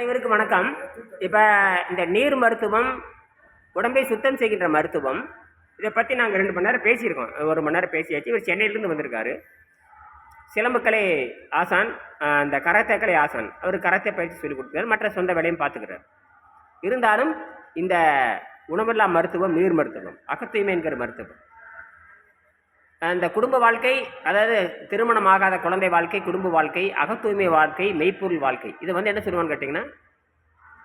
அனைவருக்கும் வணக்கம். இப்போ இந்த நீர் மருத்துவம் உடம்பை சுத்தம் செய்கின்ற மருத்துவம் இதை பற்றி நாங்கள் ரெண்டு மணி நேரம் பேசியிருக்கோம். ஒரு மணி நேரம் பேசியாச்சு. இவர் சென்னையிலேருந்து வந்திருக்காரு. சிலம்பக்கலை ஆசான் அந்த கரத்தக்கலை ஆசான் அவர் கரத்தை பயிற்சி சொல்லிக் கொடுக்குறாரு. மற்ற சொந்த வேலையும் பார்த்துக்கிறார். இருந்தாலும் இந்த உணவில்லா மருத்துவம் நீர் மருத்துவம் அகத்தூய்மை என்கிற மருத்துவம். அந்த குடும்ப வாழ்க்கை அதாவது திருமணம் ஆகாத குழந்தை வாழ்க்கை குடும்ப வாழ்க்கை அகத்தூய்மை வாழ்க்கை மெய்ப்பொருள் வாழ்க்கை. இது வந்து என்ன சொல்லுவான்னு கேட்டிங்கன்னா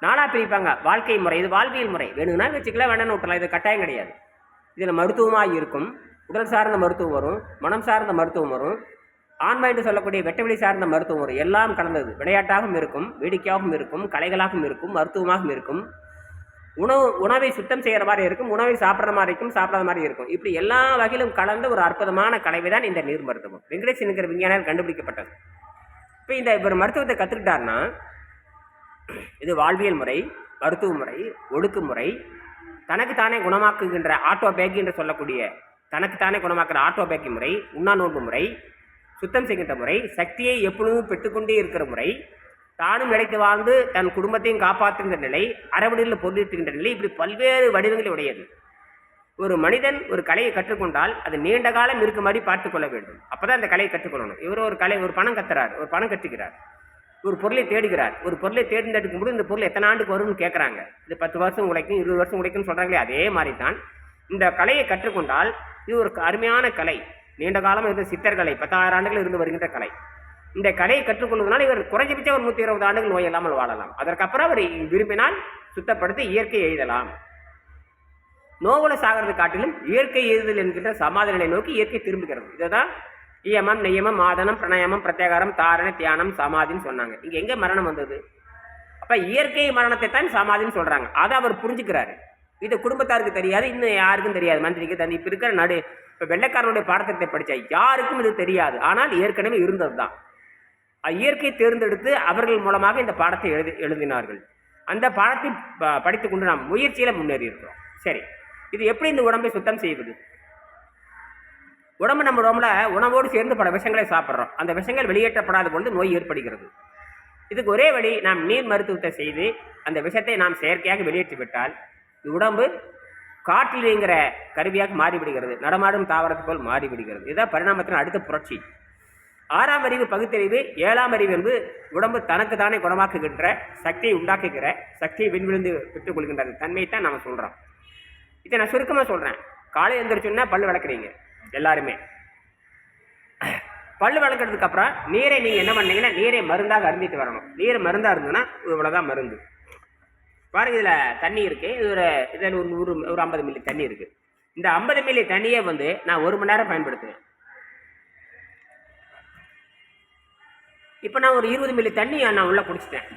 நாளாக பிரிப்பாங்க. வாழ்க்கை முறை இது வாழ்வியல் முறை. வேணும்னா வச்சுக்கலாம் வேணும்னு விட்டலாம் இது கட்டாயம் கிடையாது. இதில் மருத்துவமாக இருக்கும். உடல் சார்ந்த மருத்துவம் வரும். மனம் சார்ந்த மருத்துவம் வரும். ஆன்மா என்று சொல்லக்கூடிய வெட்டவெளி சார்ந்த மருத்துவம் வரும். எல்லாம் கலந்தது. விளையாட்டாகவும் இருக்கும் வேடிக்கையாகவும் இருக்கும் கலைகளாகவும் இருக்கும் மருத்துவமாகவும் இருக்கும். உணவு உணவை சுத்தம் செய்கிற மாதிரி இருக்கும் உணவை சாப்பிட்ற மாதிரி இருக்கும் சாப்பிடாத மாதிரி இருக்கும். இப்படி எல்லா வகையிலும் கலந்த ஒரு அற்புதமான கலவை தான் இந்த நீர் மருத்துவம். வெங்கடேசன் என்கிற விஞ்ஞானியால் கண்டுபிடிக்கப்பட்டது. இப்போ இந்த இவர் மருத்துவத்தை கற்றுக்கிட்டாருன்னா இது வாழ்வியல் முறை மருத்துவ முறை ஒடுக்குமுறை தனக்குத்தானே குணமாக்குகின்ற ஆட்டோபேக் என்று சொல்லக்கூடிய தனக்குத்தானே குணமாக்குற ஆட்டோபேக்கி முறை உண்ணா நோன்பு முறை சுத்தம் செய்கின்ற முறை சக்தியை எப்பொழுதும் பெற்றுக்கொண்டே இருக்கிற முறை தானும் நிலைத்து வாழ்ந்து தன் குடும்பத்தையும் காப்பாற்றுகின்ற நிலை அறவடியில் பொருளிட்டுகின்ற நிலை இப்படி பல்வேறு வடிவங்களை உடையது. ஒரு மனிதன் ஒரு கலையை கற்றுக்கொண்டால் அது நீண்ட காலம் இருக்க மாதிரி பார்த்துக்கொள்ள வேண்டும். அப்பதான் அந்த கலையை கற்றுக்கொள்ளணும். இவர் ஒரு கலை ஒரு பணம் கத்துறார் ஒரு பணம் கற்றுக்கிறார் ஒரு பொருளை தேடுகிறார். ஒரு பொருளை தேர்ந்தெடுக்கும் போது இந்த பொருள் எத்தனை ஆண்டுக்கு வரும்னு கேட்குறாங்க இது பத்து வருஷம் உழைக்கும் இருபது வருஷம் உழைக்கும்னு சொல்கிறாங்களே அதே மாதிரி தான் இந்த கலையை கற்றுக்கொண்டால் இது ஒரு அருமையான கலை. நீண்ட காலம் இருந்த சித்தர்கலை பத்தாயிரம் ஆண்டுகள் இருந்து வருகின்ற கலை. இந்த கலையை கற்றுக்கொள்வதனால் இவர் குறைஞ்சபட்சம் ஒரு நூற்றி இருபது ஆண்டுகள் நோய் இல்லாமல் வாழலாம். அதற்கப்புறம் அவர் விரும்பினால் சுத்தப்படுத்தி இயற்கை எழுதலாம் நோவுல சாகிறது காட்டிலும் இயற்கை எழுதல் என்கின்ற சமாதான நிலை நோக்கி இயற்கை திரும்புகிறது. இதுதான் இயமம் நியமம் ஆதனம் பிரணயமம் பிரத்யேகாரம் தாரண தியானம் சமாதின்னு சொன்னாங்க. இங்கே எங்கே மரணம் வந்தது? அப்போ இயற்கை மரணத்தை தான் சமாதின்னு சொல்கிறாங்க அதை அவர் புரிஞ்சுக்கிறாரு. இது குடும்பத்தாருக்கு தெரியாது இன்னும் யாருக்கும் தெரியாது. மந்திரிக்கு தந்தி இப்போ இருக்கிற நடு இப்போ வெள்ளைக்காரனுடைய பாடத்திட்டத்தை படித்தா யாருக்கும் இது தெரியாது. ஆனால் ஏற்கனவே இருந்தது தான் இயற்கை தேர்ந்தெடுத்து அவர்கள் மூலமாக இந்த பாடத்தை எழுதி எழுதினார்கள். அந்த பாடத்தை ப- கொண்டு நாம் முயற்சியில் முன்னேறி இருக்கிறோம். சரி. இது எப்படி இந்த உடம்பை சுத்தம் செய்வது? உடம்பு நம்ம உடம்புல உணவோடு சேர்ந்து பல விஷயங்களை சாப்பிட்றோம். அந்த விஷயங்கள் வெளியேற்றப்படாத பொழுது நோய் ஏற்படுகிறது. இதுக்கு ஒரே வழி நாம் நீர் மருத்துவத்தை செய்து அந்த விஷத்தை நாம் செயற்கையாக வெளியேற்றிவிட்டால் உடம்பு காற்றிலேங்கிற கருவியாக மாறிவிடுகிறது. நடமாடும் தாவரத்து போல் மாறிவிடுகிறது. இதுதான் பரிணாமத்தின் அடுத்த புரட்சி. ஆறாம் அறிவு பகுத்தறிவு ஏழாம் அறிவு என்பது உடம்பு தனக்கு தானே குணமாக்குகின்ற சக்தியை உண்டாக்குகிற சக்தியை விண்விழுந்து விட்டுக் கொள்கின்ற தன்மையை தான் நம்ம சொல்கிறோம் இதை நான் சுருக்கமாக சொல்கிறேன் காலை எழுந்திரிச்சோன்னா பல் வளர்க்குறீங்க எல்லாருமே. பல் வளர்க்குறதுக்கு அப்புறம் நீரை நீங்கள் என்ன பண்ணீங்கன்னா நீரை மருந்தாக அருந்திட்டு வரணும். நீர் மருந்தாக இருந்ததுன்னா இவ்வளோதான் மருந்து. பாருங்கள் இதில் தண்ணி இருக்குது இது ஒரு இதில் ஒரு நூறு ஒரு ஐம்பது மில்லி தண்ணி இருக்குது இந்த ஐம்பது மில்லி தண்ணியை வந்து நான் ஒரு மணி நேரம் பயன்படுத்துவேன். இப்போ நான் ஒரு இருபது மில்லி தண்ணி நான் உள்ளே குடிச்சிட்டேன்.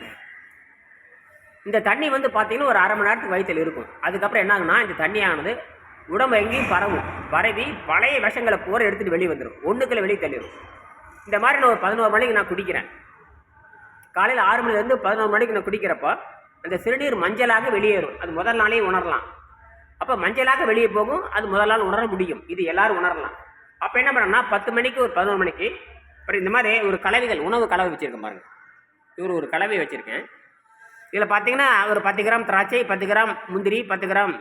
இந்த தண்ணி வந்து பார்த்தீங்கன்னா ஒரு அரை மணி நேரத்துக்கு வயிற்றில் இருக்கும். அதுக்கப்புறம் என்ன ஆகுனா இந்த தண்ணியானது உடம்பு எங்கேயும் பரவும். பரவி பழைய விஷங்களை போகிற எடுத்துகிட்டு வெளியே வந்துடும் ஒன்றுக்குள்ள வெளியே தள்ளிடும் இந்த மாதிரி நான் ஒரு பதினோரு மணிக்கு நான் குடிக்கிறேன். காலையில் ஆறு மணிலேருந்து பதினோரு மணிக்கு நான் குடிக்கிறப்போ அந்த சிறுநீர் மஞ்சளாக வெளியேறும். அது முதல் நாளே உணரலாம். அப்போ மஞ்சளாக வெளியே போகும். அது முதல் நாள் உணர முடியும். இது எல்லாரும் உணரலாம். அப்போ என்ன பண்ணோம்னா பத்து மணிக்கு ஒரு பதினோரு மணிக்கு அப்புறம் இந்த மாதிரி ஒரு கலவைகள் உணவு கலவை வச்சுருக்கேன் பாருங்கள் இவர் ஒரு கலவை வச்சுருக்கேன். இதில் பார்த்தீங்கன்னா ஒரு பத்து கிராம் திராட்சை பத்து கிராம் முந்திரி பத்து கிராம்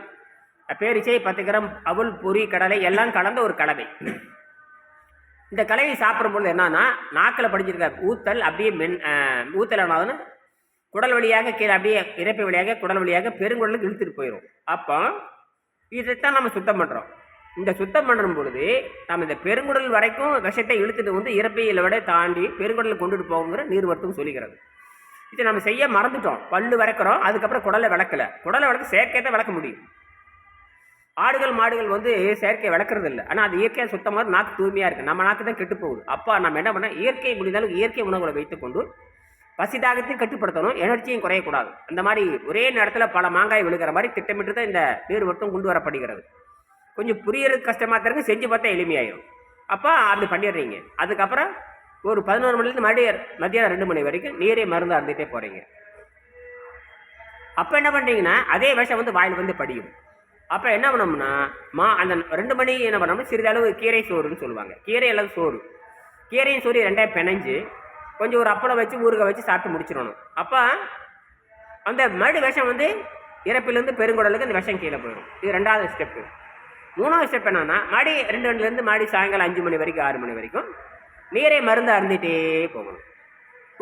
பேரிச்சை பத்து கிராம் அவல் பொரி கடலை எல்லாம் கலந்த ஒரு கலவை. இந்த கலவை சாப்பிடும்பொழுது என்னன்னா நாக்கில் படிச்சிருக்க ஊத்தல் அப்படியே மென் ஊத்தல் ஆனாதுன்னு குடல் வழியாக கீழே அப்படியே இறப்பை வழியாக குடல் வழியாக பெருங்குடலுக்கு இழுத்துட்டு போயிடும் அப்போ இதைத்தான் நம்ம சுத்தம் பண்ணுறோம் இந்த சுத்தம் பண்ணும் பொழுது நம்ம இந்த பெருங்குடல் வரைக்கும் விஷத்தை இழுத்துட்டு வந்து இறப்பையில் விட தாண்டி பெருங்குடலுக்கு கொண்டுட்டு போகுங்கிற நீர் மருத்துவம் சொல்லிக்கிறது இதை நம்ம செய்ய மறந்துட்டோம். பல்லு விளக்குறோம் அதுக்கப்புறம் குடலை விளக்கல. குடலை விளக்கு செயற்கை தான் விளக்க முடியும். ஆடுகள் மாடுகள் வந்து செயற்கை விளக்குறது இல்லை ஆனால் அது இயற்கையாக சுத்தமாக நாக்கு தூய்மையாக இருக்குது நம்ம நாக்கு தான் கெட்டு போகுது. அப்போ நம்ம என்ன பண்ணால் இயற்கை முடிந்தாலும் இயற்கை உணவுகளை வைத்துக்கொண்டு பசி தாகத்தையும் கட்டுப்படுத்தணும் எனர்ஜியும் குறையக்கூடாது. அந்த மாதிரி ஒரே நேரத்தில் பல மாங்காய் விழுகிற மாதிரி திட்டமிட்டு தான் இந்த நீர் மட்டும் கொண்டு வரப்படுகிறது. கொஞ்சம் புரியறதுக்கு கஷ்டமாக தருக்கு செஞ்சு பார்த்தா எளிமையாயிரும். அப்போ அப்படி பண்ணிடுறீங்க. அதுக்கப்புறம் ஒரு பதினோரு மணிலேருந்து மறுபடியும் மத்தியானம் ரெண்டு மணி வரைக்கும் நீரே மருந்து அருந்துகிட்டே போகிறீங்க அப்போ என்ன பண்ணுறீங்கன்னா அதே விஷம் வந்து வாயில் வந்து படியும். அப்போ என்ன பண்ணோம்னா மா அந்த ரெண்டு மணி என்ன பண்ணோம்னா சிறிதளவு கீரை சோறுன்னு சொல்லுவாங்க. கீரை அளவு சோறு. கீரையும் சோறு ரெண்டாயிரம் பிணைஞ்சு கொஞ்சம் ஒரு அப்பளம் வச்சு ஊறுகாய் வச்சு சாப்பிட்டு முடிச்சிடணும். அப்போ அந்த மறுபடி விஷம் வந்து இறப்பிலேருந்து பெருங்குடலுக்கு அந்த விஷம் கீழே போயிடும். இது ரெண்டாவது ஸ்டெப்பு. மூணாவது ஸ்டெப் என்னன்னா மாடி ரெண்டு மணிலேருந்து மாடி சாயங்காலம் அஞ்சு மணி வரைக்கும் ஆறு மணி வரைக்கும் நீரை மருந்து அருந்திட்டே போகணும்.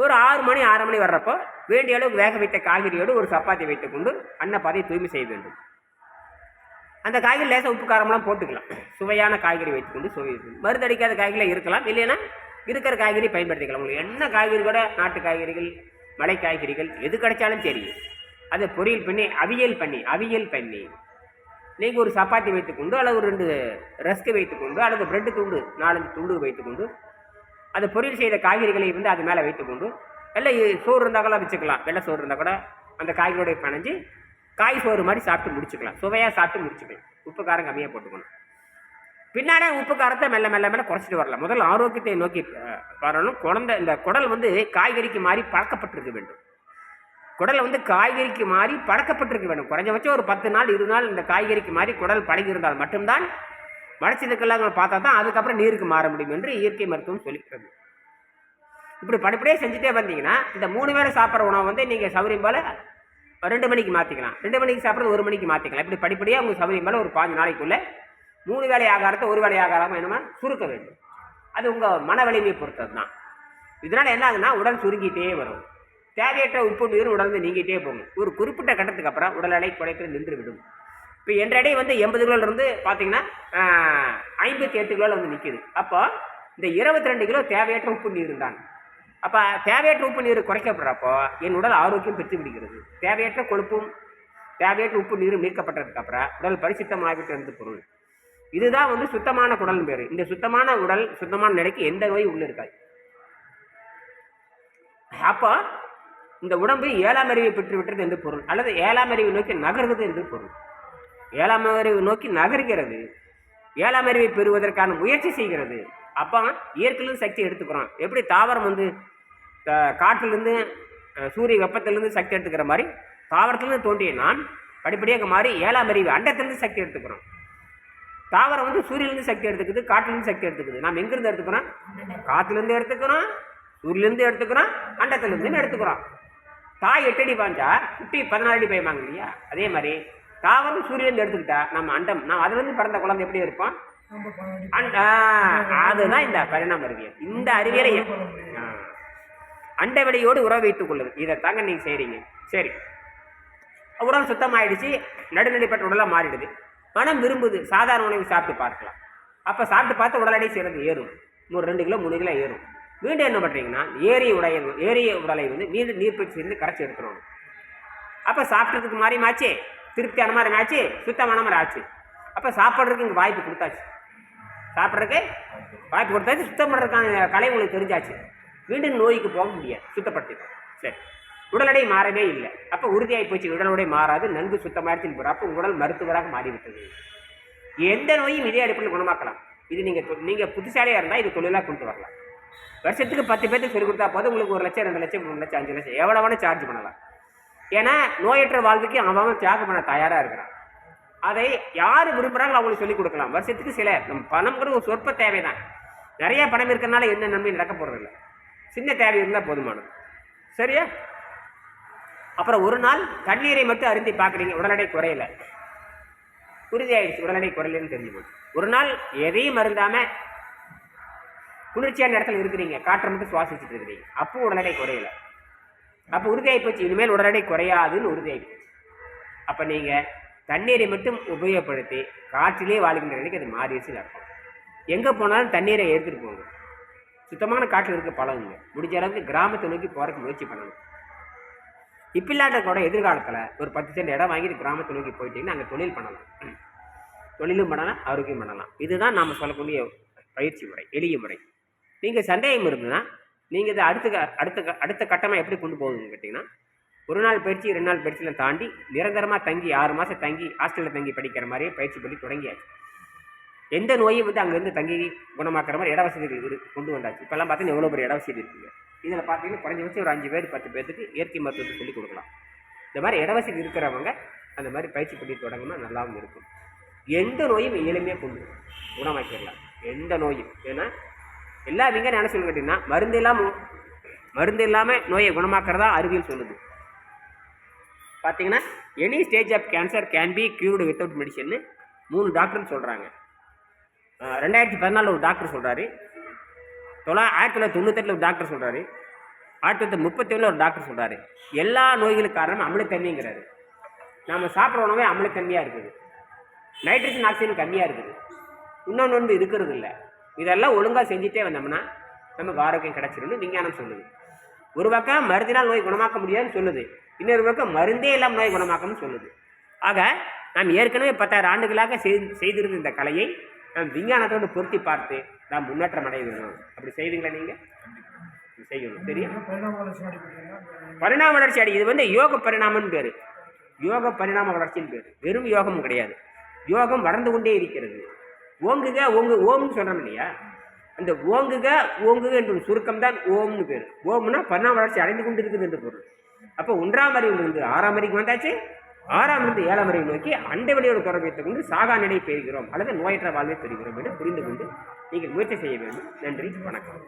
ஒரு ஆறு மணி ஆறு மணி வர்றப்போ வேண்டிய அளவுக்கு வேக வைத்த காய்கறியோடு ஒரு சப்பாத்தி வைத்துக்கொண்டு அன்னப்பாதையை தூய்மை செய்ய வேண்டும். அந்த காய்கறி லேசாக உப்பு காரம்லாம் போட்டுக்கலாம். சுவையான காய்கறி வைத்துக்கொண்டு சுவை மருந்து அடிக்காத காய்கறிலாம் இருக்கலாம். இல்லைன்னா இருக்கிற காய்கறி பயன்படுத்திக்கலாம். உங்களுக்கு என்ன காய்கறி கூட நாட்டு காய்கறிகள் மலை காய்கறிகள் எது கிடைச்சாலும் சரி. அதை பொரியல் பண்ணி அவியல் பண்ணி அவியல் பண்ணி. நீங்கள் ஒரு சப்பாத்தி வைத்துக்கொண்டு அல்லது ஒரு ரெண்டு ரஸ்க்கு வைத்துக்கொண்டு அல்லது பிரெட்டு துண்டு நாலஞ்சு துண்டு வைத்துக்கொண்டு அது பொரியல் செய்த காய்கறிகளை வந்து அது மேலே வைத்துக்கொண்டு வெள்ளை சோறு இருந்தால் கூட வச்சுக்கலாம். வெள்ளை சோறு இருந்தால் கூட அந்த காய்கறியோடைய பணஞ்சு காய் சோறு மாதிரி சாப்பிட்டு முடிச்சுக்கலாம். சுவையாக சாப்பிட்டு முடிச்சுக்கலாம். உப்பு காரம் கம்மியாக போட்டுக்கணும். பின்னாடி உப்பு காரத்தை மெல்ல மெல்ல மெல்ல குறைச்சிட்டு வரலாம். முதல்ல ஆரோக்கியத்தை நோக்கி வரணும். குழந்தை இந்த குடல் வந்து காய்கறிக்கு மாறி பழக்கப்பட்டிருக்க வேண்டும். குடல் வந்து காய்கறிக்கு மாறி பழக்கப்பட்டிருக்க வேண்டும் குறைஞ்சபட்சம் ஒரு பத்து நாள் இருபது நாள் இந்த காய்கறிக்கு மாறி குடல் பழகி இருந்தால் மட்டும்தான் மடச்சதுக்கெல்லாம் பார்த்தா தான் அதுக்கப்புறம் நீருக்கு மாற முடியும் என்று இயற்கை மருத்துவம் சொல்லிக்கிறது. இப்படி படிப்படியே செஞ்சுட்டே வந்தீங்கன்னா இந்த மூணு வேளை சாப்பிட்ற உணவை வந்து நீங்கள் சௌரியம் போல் ரெண்டு மணிக்கு மாற்றிக்கலாம் ரெண்டு மணிக்கு சாப்பிட்றது ஒரு மணிக்கு மாற்றிக்கலாம் இப்படி படிப்படியாக உங்கள் சௌரியம் போல் ஒரு பாஞ்சு நாளைக்குள்ளே மூணு வேளை ஆகாரத்தை ஒரு வேளை ஆகாரமாக என்னமா சுருக்க வேண்டும். அது உங்கள் மன வலிமையை பொறுத்தது தான் இதனால் என்ன ஆகுதுன்னா உடல் சுருங்கிட்டே வரும். தேவையற்ற உப்பு நீர் உடல் நீங்கிட்டே போகும். ஒரு குறிப்பிட்ட கட்டத்துக்கு அப்புறம் உடல் எடை குறைத்து நின்று விடும் இப்போ என்ற எடை வந்து எண்பது கிலோலேருந்து பார்த்தீங்கன்னா ஐம்பத்தி எட்டு கிலோவில் வந்து நிற்கிது அப்போ இந்த இருபத்தி ரெண்டு கிலோ தேவையற்ற உப்பு நீர் தான். அப்போ தேவையற்ற உப்பு நீர் குறைக்கப்படுறப்போ என் உடல் ஆரோக்கியம் பெற்று விடுகிறது. தேவையற்ற கொழுப்பும் தேவையற்ற உப்பு நீரும் நீக்கப்பட்டதுக்கு அப்புறம் உடல் பரிசுத்தமாகிட்டு இருந்து பொருள். இதுதான் வந்து சுத்தமான குடல் பேர். இந்த சுத்தமான உடல் சுத்தமான நிலைக்கு எந்த நோயும் உள்ளே இருக்காது அப்போ இந்த உடம்பு ஏழாம் அறிவை பெற்று விட்டது என்று பொருள். அல்லது ஏழாம் அறிவை நோக்கி நகர்வது என்று பொருள். ஏழாம் அறிவை நோக்கி நகர்கிறது. ஏழாம் அறிவை பெறுவதற்கான முயற்சி செய்கிறது. அப்போ இயற்கையிலிருந்து சக்தி எடுத்துக்கிறோம் எப்படி தாவரம் வந்து காற்றுலேருந்து காற்றிலிருந்து சூரிய வெப்பத்திலிருந்து சக்தி எடுத்துக்கிற மாதிரி தாவரத்திலிருந்து தோன்றிய நான் படிப்படியாக மாறி ஏழாம் அறிவு அண்டத்திலிருந்து சக்தி எடுத்துக்கிறோம் தாவரம் வந்து சூரியலேருந்து சக்தி எடுத்துக்குது காற்றுலேருந்து சக்தி எடுத்துக்குது. நாம் எங்கேருந்து எடுத்துக்கிறோம்? காற்றுலேருந்து எடுத்துக்கிறோம் சூரியலேருந்து எடுத்துக்கிறோம் அண்டத்துலேருந்து எடுத்துக்கிறோம். தாய் எட்டு அடி பாஞ்சா குட்டி பதினாறு அடி பயமாங்க இல்லையா அதே மாதிரி தாவரம் சூரியலேருந்து எடுத்துக்கிட்டா நம்ம அண்டம் நாம் அதுலேருந்து பிறந்த குழந்தை எப்படி இருப்போம் அதுதான் இந்த பரிணாம அறிவியல். இந்த அறிவியலை. அண்டவெளியோடு உறவு வைத்துக் கொள்ளுது. இதை தாங்க நீங்கள் செய்கிறீங்க சரி. உடல் சுத்தமாயிடுச்சு. நடுநிலைப்பட்ட உடலாக மாறிடுது. மனம் விரும்புது. சாதாரண உணவு சாப்பிட்டு பார்க்கலாம். அப்போ சாப்பிட்டு பார்த்து உடல் எடை சிறந்து ஏறும். ஒரு ரெண்டு கிலோ மூணு கிலோ ஏறும். மீண்டும் என்ன பண்ணுறீங்கன்னா ஏரி உடைய ஏரிய உடலை வந்து மீண்டும் நீர்ப்பயிற்சி இருந்து கரைச்சி எடுத்துடணும். அப்போ சாப்பிட்றதுக்கு மாதிரி ஆச்சு திருப்தியான மாதிரி ஆச்சு சுத்தமான மாதிரி ஆச்சு அப்போ சாப்பிட்றதுக்கு இங்கே வாய்ப்பு கொடுத்தாச்சு. சாப்பிட்றதுக்கு வாய்ப்பு கொடுத்தாச்சு சுத்தம் பண்ணுறதுக்கான கலை உங்களுக்கு தெரிஞ்சாச்சு. மீண்டும் நோய்க்கு போக முடியாது சுத்தப்படுத்திடும் சரி. உடல் எடை மாறவே இல்லை. அப்போ உறுதியாகி போச்சு உடல் எடை மாறாது நன்கு சுத்தமாயிடுச்சுன்னு போகிற அப்போ உடல் மருத்துவராக மாறிவிட்டது. எந்த நோயும் இதே அடிப்படையில் குணமாக்கலாம். இது நீங்கள் நீங்கள் புத்திசாலியாக இருந்தால் இது தொழிலாக கொண்டு வரலாம். வருஷத்துக்கு பத்து பேருக்கு சொல்லிக் கொடுத்தா போதும். உங்களுக்கு ஒரு லட்சம் ரெண்டு லட்சம் மூணு லட்சம் அஞ்சு லட்சம் எவ்வளோ வேணால் சார்ஜ் பண்ணலாம். ஏன்னா நோயற்ற வாழ்க்கைக்கு அவன் அவன் தியாகம் பண்ண தயாராக இருக்கிறான். அதை யார் விரும்புகிறாங்களோ அவங்களுக்கு சொல்லிக் கொடுக்கலாம். வருஷத்துக்கு சில நம்ம பணம்ங்கிற ஒரு சொற்ப தேவை தான் நிறைய பணம் இருக்கிறனால என்ன நன்மை நடக்க போகிறதில்ல சின்ன தேவை இருந்தால் போதுமானது. சரியா? அப்புறம் ஒரு நாள் தண்ணீரை மட்டும் அருந்தி பார்க்குறீங்க உடலடை எடை குறையல. உறுதியாயிடுச்சு உடல் குறையலன்னு தெரிஞ்சு போச்சு. ஒரு நாள் எதையும் அருந்தாமல் குளிர்ச்சியான இடத்துல இருக்கிறீங்க காற்றை மட்டும் சுவாசிச்சுட்டு இருக்கிறீங்க. அப்போ உடனடி குறையலை. குறையல அப்போ உறுதியாகி போச்சு இனிமேல் உடனடி குறையாதுன்னு உறுதியாகி போச்சு. அப்போ நீங்கள் தண்ணீரை மட்டும் உபயோகப்படுத்தி காற்றிலே வாழ்கின்ற நிலைக்கு அது மாறிடுச்சுன்னு அர்த்தம். எங்கே போனாலும் தண்ணீரை எடுத்துகிட்டு போங்க. சுத்தமான காற்றில் இருக்க பழகுங்க முடிஞ்ச அளவுக்கு கிராமத்தை நோக்கி போகிறதுக்கு முயற்சி பண்ணணும். இப்போ இல்லாத கூட எதிர்காலத்தில் ஒரு பத்து சென்ட் இடம் வாங்கிட்டு கிராமத்தை நோக்கி போயிட்டீங்கன்னா அங்கே தொழில் பண்ணலாம். தொழிலும் பண்ணலாம் ஆரோக்கியம் பண்ணலாம். இதுதான் நாம் சொல்லக்கூடிய பயிற்சி முறை எளிய முறை. நீங்கள் சந்தேகம் இருந்ததுன்னா நீங்கள் இதை அடுத்த க- அடுத்த க- அடுத்த கட்டமாக எப்படி கொண்டு போகுதுன்னு கேட்டிங்கன்னா ஒரு நாள் பயிற்சி ரெண்டு நாள் பயிற்சியில் தாண்டி நிரந்தரமாக தங்கி ஆறு மாதம் தங்கி ஹாஸ்டலில் தங்கி படிக்கிற மாதிரியே பயிற்சி பண்ணி தொடங்கியாச்சு. எந்த நோயும் வந்து அங்கேருந்து தங்கி குணமாக்குற மாதிரி இட வசதிகள் இரு கொண்டு வந்தாச்சு. இப்போல்லாம் பார்த்தீங்கன்னா எவ்வளோ பெரிய இட வசதி இருக்குங்க. இதில் பார்த்தீங்கன்னா குறைஞ்சபட்சம் ஒரு அஞ்சு பேர் பத்து பேருக்கு இயற்கை மருத்துவத்தை சொல்லிக் கொடுக்கலாம். இந்த மாதிரி இட வசதி இருக்கிறவங்க அந்த மாதிரி பயிற்சி பண்ணி தொடங்கினா நல்லாவும் இருக்கும். எந்த நோயும் எளிமையாக கொண்டு குணமாக்கிடலாம். எந்த நோயும். ஏன்னா எல்லா விஞ்ஞானம் என்ன சொல்லு கேட்டிங்கன்னா மருந்து இல்லாமல் மருந்து இல்லாமல் நோயை குணமாக்குறதா அறிவியல் சொல்லுது. பார்த்தீங்கன்னா any stage of cancer can be cured without மெடிசன்னு மூணு டாக்டர்னு சொல்கிறாங்க ரெண்டாயிரத்தி பதினாலில் ஒரு டாக்டர் சொல்கிறாரு தொள்ளா ஆயிரத்தி தொள்ளாயிரத்தி தொண்ணூத்தெட்டில் ஒரு டாக்டர் சொல்கிறாரு ஆயிரத்தி தொள்ளாயிரத்தி முப்பத்தி ஒன்றில் ஒரு டாக்டர் சொல்கிறாரு எல்லா நோய்களுக்கு காரணம் அமிலத்தன்மைங்கிறாரு. நம்ம சாப்பிட்ற உணவே அமிலத்தன்மையாக இருக்குது. நைட்ரஜன் ஆக்சிஜன் கம்மியாக இருக்குது. இன்னொன்று வந்து இருக்கிறது இல்லை. இதெல்லாம் ஒழுங்காக செஞ்சுட்டே வந்தோம்னா நமக்கு ஆரோக்கியம் கிடச்சிருன்னு விஞ்ஞானம் சொல்லுது. ஒரு பக்கம் மருந்தினால் நோய் குணமாக்க முடியாதுன்னு சொல்லுது. இன்னொரு பக்கம் மருந்தே இல்லாமல் நோய் குணமாக்கணும்னு சொல்லுது. ஆக நாம் ஏற்கனவே பத்தாயிரம் ஆண்டுகளாக செய்திருந்த இந்த கலையை நாம் விஞ்ஞானத்தோடு பொருத்தி பார்த்து நாம் முன்னேற்றம் அடைய அப்படி செய்வீங்களா நீங்கள் செய்யணும். சரியா? பரிணாம வளர்ச்சி அடிப்படையில் அடி இது வந்து யோக பரிணாமம்னு பேர். யோக பரிணாம வளர்ச்சின்னு பேர். வெறும் யோகம் கிடையாது. யோகம் வளர்ந்து கொண்டே இருக்கிறது. ஓங்குக ஓங்கு ஓம்னு சொல்கிறோம் இல்லையா? அந்த ஓங்குக ஓங்குக என்ற ஒரு சுருக்கம் தான் ஓம்னு பேர். ஓம்னா பன்னாம் வளர்ச்சி அடைந்து கொண்டு இருக்குது என்று பொருள். அப்போ ஒன்றாம் அறிவிலிருந்து ஆறாம் அறிவுக்கு வந்தாச்சு. ஆறாம் இருந்து ஏழாம் அறிவு நோக்கி அண்டை வெளியோட தொடர்பு கொண்டு சாகா நிலை பெறுகிறோம். அல்லது நோயற்ற வாழ்வை பெறுகிறோம் என்று புரிந்து கொண்டு நீங்கள் முயற்சி செய்ய வேண்டும். நன்றி வணக்கம்.